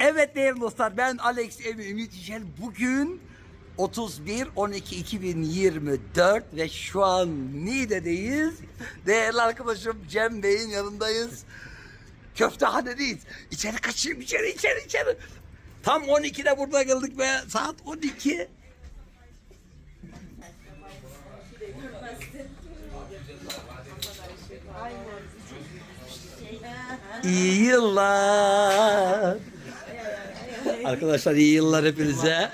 Evet değerli dostlar ben Alex Emi Ümit Yücel. Bugün 31 12 2024 ve şu an Niğde'deyiz. Değerli arkadaşım Cem Bey'in yanındayız. Köftehanedeyiz. İçeri kaçayım içeri içeri içeri. Tam 12'de burada geldik ve saat 12. İyi yıllar. Arkadaşlar iyi yıllar hepinize.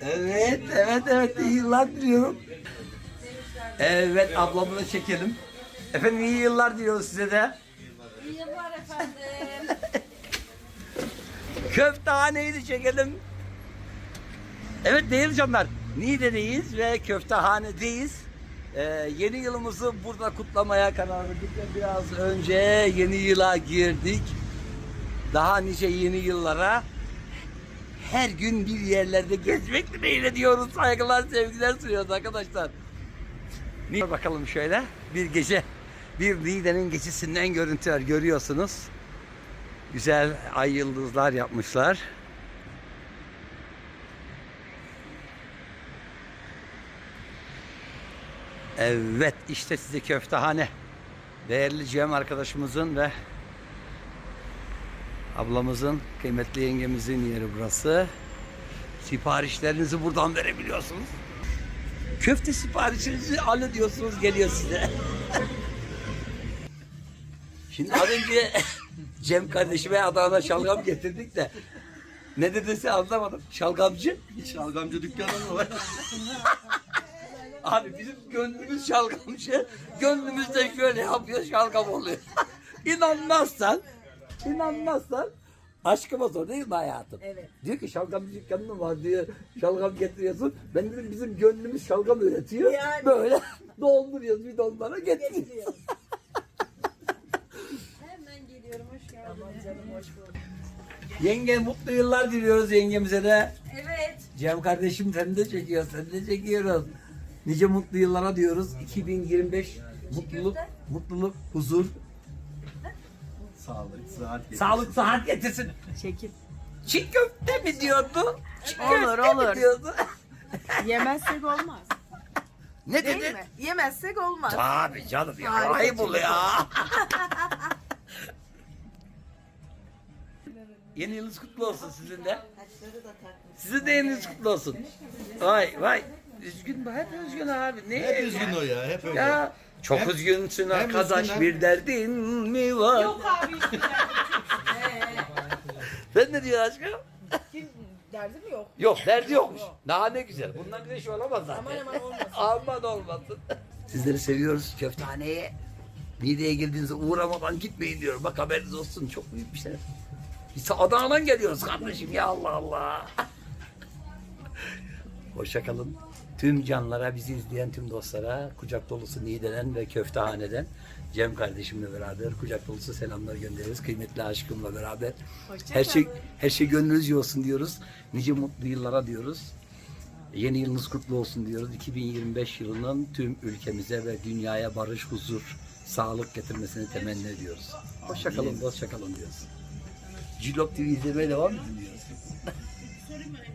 evet, evet, evet iyi yıllar diliyorum. Evet ablamı da çekelim. Efendim iyi yıllar diliyoruz size de. İyi yıllar efendim. Köftehaneyi de çekelim. Evet değerli canlar. Niğde'deyiz ve köftehanedeyiz. Ee, yeni yılımızı burada kutlamaya karar verdik ve biraz önce yeni yıla girdik. Daha nice yeni yıllara her gün bir yerlerde gezmek dileğiyle diyoruz. Saygılar, sevgiler sunuyoruz arkadaşlar. Bakalım şöyle. Bir gece, bir Niğde'nin gecesinden görüntüler görüyorsunuz. Güzel ay yıldızlar yapmışlar. Evet işte size köftehane. Değerli Cem arkadaşımızın ve ablamızın, kıymetli yengemizin yeri burası. Siparişlerinizi buradan verebiliyorsunuz. Köfte siparişinizi alın diyorsunuz geliyor size. Şimdi az önce Cem kardeşime Adana'da şalgam getirdik de ne dediyse anlamadım. Şalgamcı. Şalgamcı dükkanı mı var? Abi bizim gönlümüz şalgamcı. Gönlümüz de şöyle yapıyor şalgam oluyor. İnanmazsan, inanmazsan aşkıma sor değil mi hayatım? Evet. Diyor ki şalgamcı dükkanı mı var diyor. Şalgam getiriyorsun. Ben dedim bizim gönlümüz şalgam üretiyor. Yani. Böyle dolduruyoruz bidonlara getiriyoruz. Getiriyor. Hemen geliyorum hoş geldiniz. Tamam canım hoş bulduk. Yenge mutlu yıllar diliyoruz yengemize de. Evet. Cem kardeşim sen de çekiyor, sen de çekiyoruz. Nice mutlu yıllara diyoruz. 2025 mutluluk, mutluluk, huzur, Sağlık, sıhhat getir. sağlık, sıhhat getirsin. Çekil. Çiğ köfte mi diyordu? Çiğ Olur, köfte mi olur. diyordu? Yemezsek olmaz. ne Değil dedi? mi? Yemezsek olmaz. Tabii canım ya. Harika Ayıp çiğ oluyor. Yeni yılınız kutlu olsun sizin de. Sizin de yeni yılınız kutlu olsun. Vay vay. Üzgün hep üzgün abi. Ne? Hep üzgün o ya, hep öyle. Ya çok Hem- üzgünsün hem arkadaş üzgün bir derdin mi var? Yok abi. Sen ne diyorsun aşkım? Kim derdim yok. Yok derdi yokmuş. Daha ne güzel. Bundan güzel şey olamaz zaten. Aman aman olmasın. Aman olmasın. Sizleri seviyoruz köftehaneye. Niğde'ye geldiğinizde uğramadan gitmeyin diyorum. Bak haberiniz olsun. Çok büyük bir şey. Biz Adana'dan geliyoruz kardeşim ya Allah Allah. Hoşça kalın. Tüm canlara, bizi izleyen tüm dostlara kucak dolusu Niğde'den ve Köftehane'den Cem kardeşimle beraber kucak dolusu selamlar gönderiyoruz. Kıymetli aşkımla beraber. Hoşça her şey her şey gönlünüzce olsun diyoruz. Nice mutlu yıllara diyoruz. Yeni yılınız kutlu olsun diyoruz. 2025 yılının tüm ülkemize ve dünyaya barış, huzur, sağlık getirmesini temenni ediyoruz. Hoşça kalın, hoşça kalın diyoruz. Cilop TV izlemeye devam edin diyoruz.